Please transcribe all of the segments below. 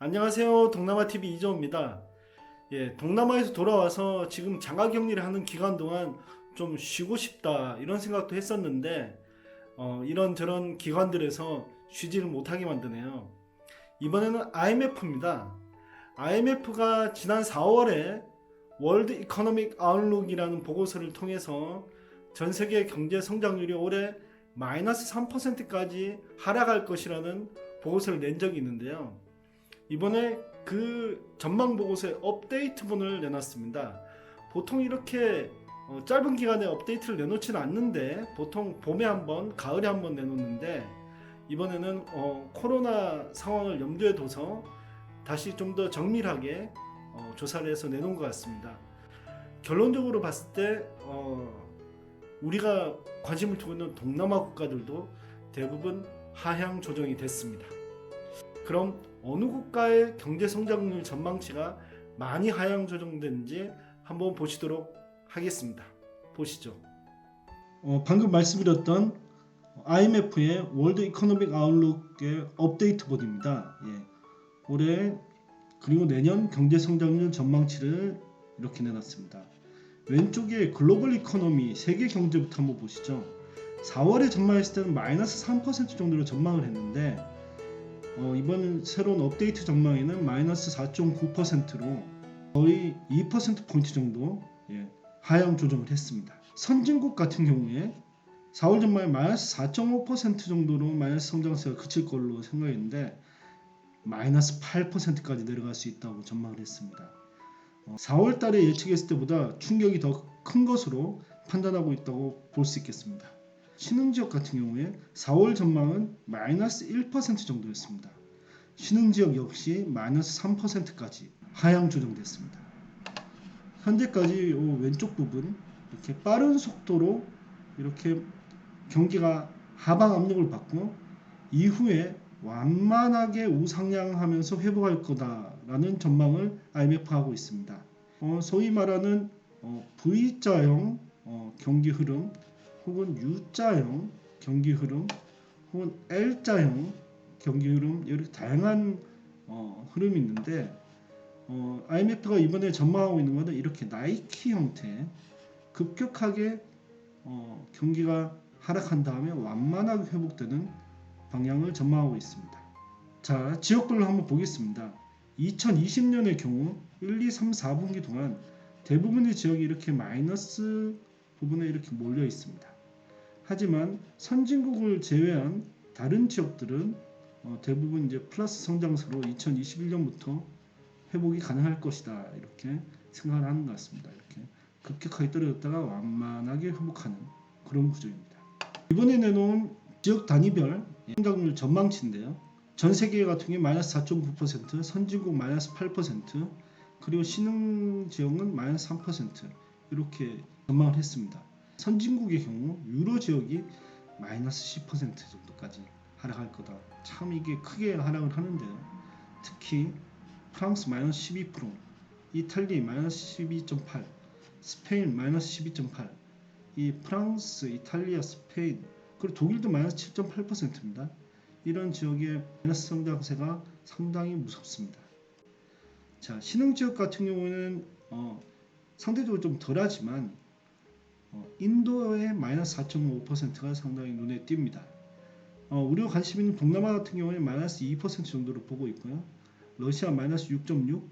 안녕하세요. 동남아TV 이정우입니다. 예, 동남아에서 돌아와서 지금 장가 격리를 하는 기간 동안 좀 쉬고 싶다 이런 생각도 했었는데 어, 이런 저런 기관들에서 쉬지를 못하게 만드네요. 이번에는 IMF입니다. IMF가 지난 4월에 월드 이코노믹 아웃룩이라는 보고서를 통해서 전 세계 경제 성장률이 올해 마이너스 3%까지 하락할 것이라는 보고서를 낸 적이 있는데요. 이번에 그 전망 보고서의 업데이트본을 내놨습니다. 보통 이렇게 어, 짧은 기간에 업데이트를 내놓지는 않는데 보통 봄에 한번 가을에 한번 내놓는데 이번에는 어, 코로나 상황을 염두에 둬서 다시 좀 더 정밀하게 어, 조사를 해서 내놓은 것 같습니다. 결론적으로 봤을 때 어, 우리가 관심을 두고 있는 동남아 국가들도 대부분 하향 조정이 됐습니다. 그럼 어느 국가의 경제 성장률 전망치가 많이 하향 조정된지 한번 보시도록 하겠습니다. 보시죠. 어, 방금 말씀드렸던 IMF의 월드 이코노믹 아웃룩의 업데이트 본입니다. 예. 올해 그리고 내년 경제 성장률 전망치를 이렇게 내놨습니다. 왼쪽에 글로벌 이코노미 세계 경제부터 한번 보시죠. 4월에 전망했을 때는 마이너스 3% 정도로 전망을 했는데 어, 이번 새로운 업데이트 전망에는 마이너스 4.9%로 거의 2% 포인트 정도 예, 하향 조정을 했습니다. 선진국 같은 경우에 4월 전망에 마이너스 4.5% 정도로 마이너스 성장세가 그칠 걸로 생각했는데 마이너스 8%까지 내려갈 수 있다고 전망을 했습니다. 어, 4월 달에 예측했을 때보다 충격이 더 큰 것으로 판단하고 있다고 볼 수 있겠습니다. 신흥 지역 같은 경우에 4월 전망은 마이너스 1% 정도였습니다. 신흥 지역 역시 마이너스 3%까지 하향 조정됐습니다. 현재까지 요 왼쪽 부분 이렇게 빠른 속도로 이렇게 경기가 하방 압력을 받고 이후에 완만하게 우상향하면서 회복할 거다라는 전망을 IMF 하고 있습니다. 어, 소위 말하는 어, V자형 어, 경기 흐름 혹은 U자형 경기 흐름 혹은 L자형 경기 흐름 이렇게 다양한 어, 흐름이 있는데 어, IMF가 이번에 전망하고 있는 것은 이렇게 나이키 형태 급격하게 어, 경기가 하락한 다음에 완만하게 회복되는 방향을 전망하고 있습니다. 자, 지역별로 한번 보겠습니다. 2020년의 경우 1, 2, 3, 4분기 동안 대부분의 지역이 이렇게 마이너스 부분에 이렇게 몰려 있습니다. 하지만 선진국을 제외한 다른 지역들은 어, 대부분 이제 플러스 성장세로 2021년부터 회복이 가능할 것이다 이렇게 생각을 하는 것 같습니다. 이렇게 급격하게 떨어졌다가 완만하게 회복하는 그런 구조입니다. 이번에 내놓은 지역 단위별 성장률 전망치인데요. 전 세계 같은 경우 마이너스 4.9%, 선진국 마이너스 8%, 그리고 신흥 지역은 마이너스 3% 이렇게 전망을 했습니다. 선진국의 경우 유로 지역이 마이너스 10% 정도까지 하락할 거다. 참 이게 크게 하락을 하는데요. 특히 프랑스 마이너스 12%, 이탈리 마이너스 12.8, 스페인 마이너스 12.8, 이 프랑스, 이탈리아, 스페인 그리고 독일도 마이너스 7.8%입니다. 이런 지역의 마이너스 성장세가 상당히 무섭습니다. 자, 신흥 지역 같은 경우에는 어, 상대적으로 좀 덜하지만 어, 인도의 마이너스 4.5%가 상당히 눈에 띕니다. 어, 우리가 관심 있는 동남아 같은 경우에 마이너스 2% 정도로 보고 있고요. 러시아 마이너스 6.6,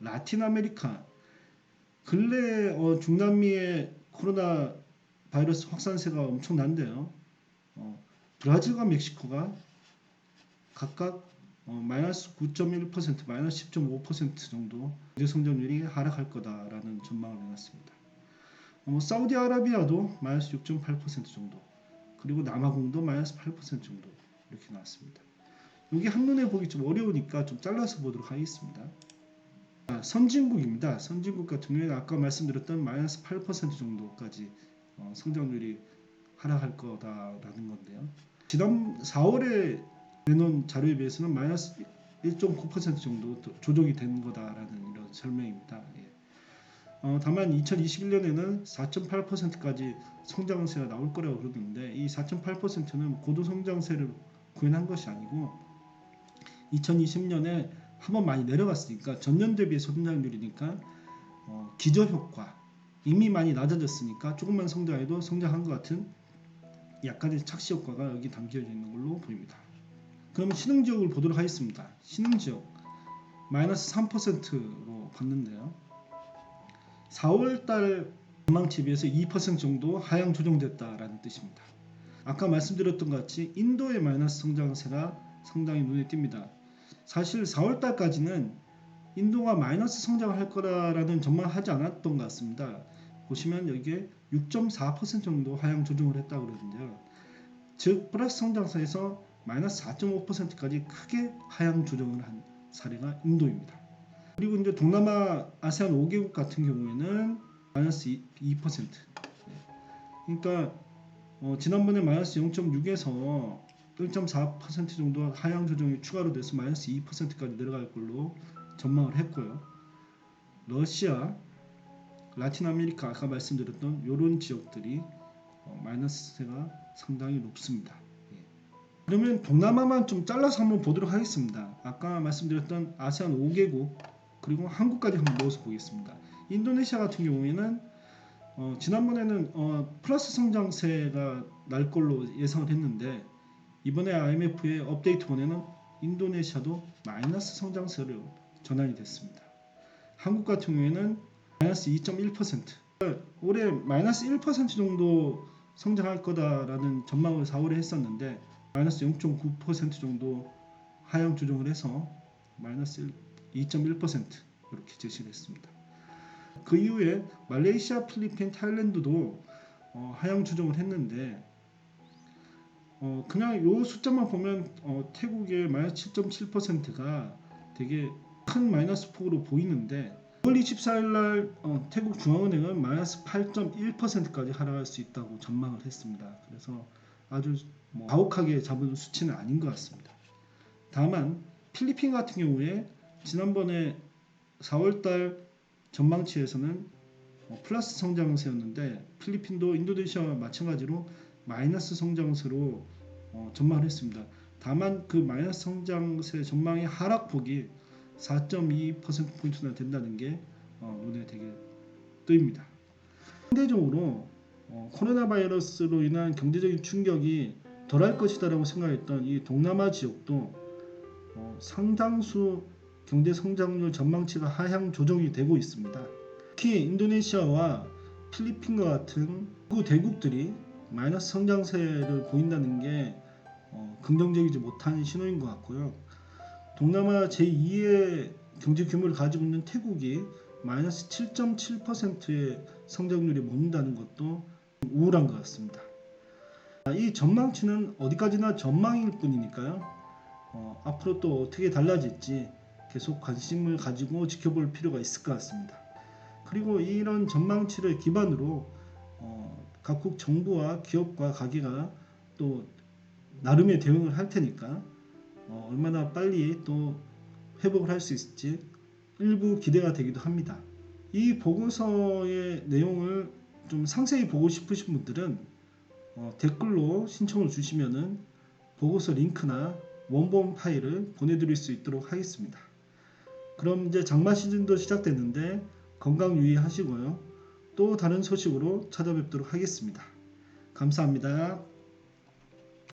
라틴 아메리카 근래 어, 중남미의 코로나 바이러스 확산세가 엄청난데요. 어, 브라질과 멕시코가 각각 어, 마이너스 9.1%, 마이너스 10.5% 정도 경제 성장률이 하락할 거다라는 전망을 내놨습니다. 어, 사우디아라비아도 마이너스 6.8% 정도, 그리고 남아공도 마이너스 8% 정도 이렇게 나왔습니다. 여기 한눈에 보기 좀 어려우니까 좀 잘라서 보도록 하겠습니다. 아, 선진국입니다. 선진국 같은 경우에는 아까 말씀드렸던 마이너스 8% 정도까지 어, 성장률이 하락할 거다라는 건데요. 지난 4월에 내놓은 자료에 비해서는 마이너스 1.9% 정도 더 조정이 된 거다라는 이런 설명입니다. 예. 어, 다만 2021년에는 4.8%까지 성장세가 나올 거라고 그러는데 이 4.8%는 고도 성장세를 구현한 것이 아니고 2020년에 한번 많이 내려갔으니까 전년 대비 성장률이니까 어, 기저 효과 이미 많이 낮아졌으니까 조금만 성장해도 성장한 것 같은 약간의 착시 효과가 여기 담겨져 있는 걸로 보입니다. 그럼 신흥 지역을 보도록 하겠습니다. 신흥 지역 마이너스 3%로 봤는데요. 4월달 전망치에 비해서 2% 정도 하향 조정됐다라는 뜻입니다. 아까 말씀드렸던 것 같이 인도의 마이너스 성장세가 상당히 눈에 띕니다. 사실 4월달까지는 인도가 마이너스 성장을 할 거라는 전망하지 않았던 것 같습니다. 보시면 여기에 6.4% 정도 하향 조정을 했다고 그러는데요. 즉 플러스 성장세에서 마이너스 4.5%까지 크게 하향 조정을 한 사례가 인도입니다. 그리고 이제 동남아 아세안 5개국 같은 경우에는 마이너스 2%. 그러니까 어, 지난번에 마이너스 0.6에서 1.4% 정도 하향 조정이 추가로 돼서 마이너스 2%까지 내려갈 걸로 전망을 했고요. 러시아, 라틴 아메리카 아까 말씀드렸던 이런 지역들이 어, 마이너스세가 상당히 높습니다. 예. 그러면 동남아만 좀 잘라서 한번 보도록 하겠습니다. 아까 말씀드렸던 아세안 5개국 그리고 한국까지 한번 넣어서 보겠습니다. 인도네시아 같은 경우에는 어, 지난번에는 어, 플러스 성장세가 날 걸로 예상을 했는데 이번에 IMF의 업데이트본에는 인도네시아도 마이너스 성장세로 전환이 됐습니다. 한국 같은 경우에는 마이너스 2.1% 올해 마이너스 1% 정도 성장할 거다라는 전망을 4월에 했었는데 마이너스 0.9% 정도 하향 조정을 해서 마이너스 2.1% 이렇게 제시를 했습니다. 그 이후에 말레이시아, 필리핀, 타일랜드도 어, 하향 조정을 했는데 어, 그냥 요 숫자만 보면 어, 태국의 마이너스 7.7%가 되게 큰 마이너스 폭으로 보이는데 5월 24일 날 어, 태국 중앙은행은 마이너스 8.1%까지 하락할 수 있다고 전망을 했습니다. 그래서 아주 뭐 가혹하게 잡은 수치는 아닌 것 같습니다. 다만 필리핀 같은 경우에 지난번에 4월달 전망치에서는 어, 플러스 성장세였는데 필리핀도 인도네시아와 마찬가지로 마이너스 성장세로 어, 전망을 했습니다. 다만 그 마이너스 성장세 전망의 하락폭이 4.2%포인트나 된다는 게 어, 눈에 되게 뜨입니다. 상대적으로 어, 코로나 바이러스로 인한 경제적인 충격이 덜할 것이다라고 생각했던 이 동남아 지역도 어, 상당수 경제 성장률 전망치가 하향 조정이 되고 있습니다. 특히 인도네시아와 필리핀과 같은 그 대국들이 마이너스 성장세를 보인다는 게 어, 긍정적이지 못한 신호인 것 같고요. 동남아 제2의 경제 규모를 가지고 있는 태국이 마이너스 7.7%의 성장률에 머문다는 것도 우울한 것 같습니다. 이 전망치는 어디까지나 전망일 뿐이니까요. 어, 앞으로 또 어떻게 달라질지 계속 관심을 가지고 지켜볼 필요가 있을 것 같습니다. 그리고 이런 전망치를 기반으로 어, 각국 정부와 기업과 가게가 또 나름의 대응을 할 테니까 어, 얼마나 빨리 또 회복을 할 수 있을지 일부 기대가 되기도 합니다. 이 보고서의 내용을 좀 상세히 보고 싶으신 분들은 어, 댓글로 신청을 주시면은 보고서 링크나 원본 파일을 보내드릴 수 있도록 하겠습니다. 그럼 이제 장마 시즌도 시작됐는데 건강 유의하시고요. 또 다른 소식으로 찾아뵙도록 하겠습니다. 감사합니다.